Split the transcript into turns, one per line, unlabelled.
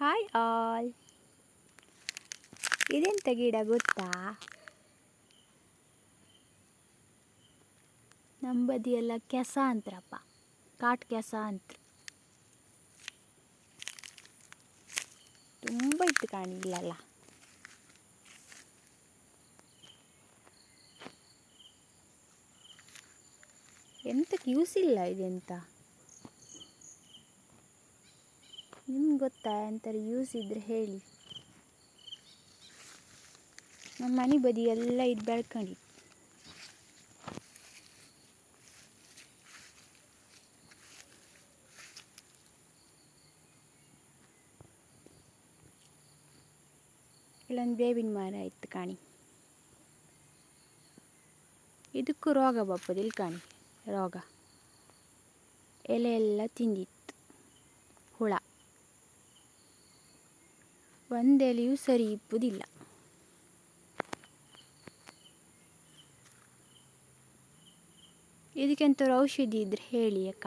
Hi all ಇದೆಂತ ಗಿಡ ಗೊತ್ತಾ? ನಂಬದಿಯೆಲ್ಲ ಬದಿಯೆಲ್ಲ ಕೆಸ ಅಂತ್ರಪ್ಪ. ಕಾಟ್ ಕೆಸ ಅಂತ ತುಂಬ ಇತ್ತು ಕಾಣಿಲ್ಲಲ್ಲ ಎಂತಕ್ಕೆ ಯೂಸ್ ಇಲ್ಲ ಇದೆಂತ? ನಿಮ್ಗೆ ಗೊತ್ತಾ ಎಂತಾರೆ ಯೂಸ್ ಇದ್ರೆ ಹೇಳಿ. ನಮ್ಮ ಮನೆ ಬದಿ ಎಲ್ಲ ಇದು ಬೆಳ್ಕೊಂಡಿತ್ತು ಇಲ್ಲೊಂದು ಬೇವಿನ ಮರ ಇತ್ತು ಕಾಣಿ. ಇದಕ್ಕೂ ರೋಗ ಬಪ್ಪದಿಲ್ಲ ಕಾಣಿ, ರೋಗ. ಎಲೆ ಎಲ್ಲ ತಿಂದಿತ್ತು, ಹುಳ. ಒಂದೆಲೆಯೂ ಸರಿ ಇಪ್ಪುದಿಲ್ಲ. ಇದಕ್ಕೆಂಥವ್ರು ಔಷಧಿ ಇದ್ರೆ ಹೇಳಿ ಅಕ್ಕ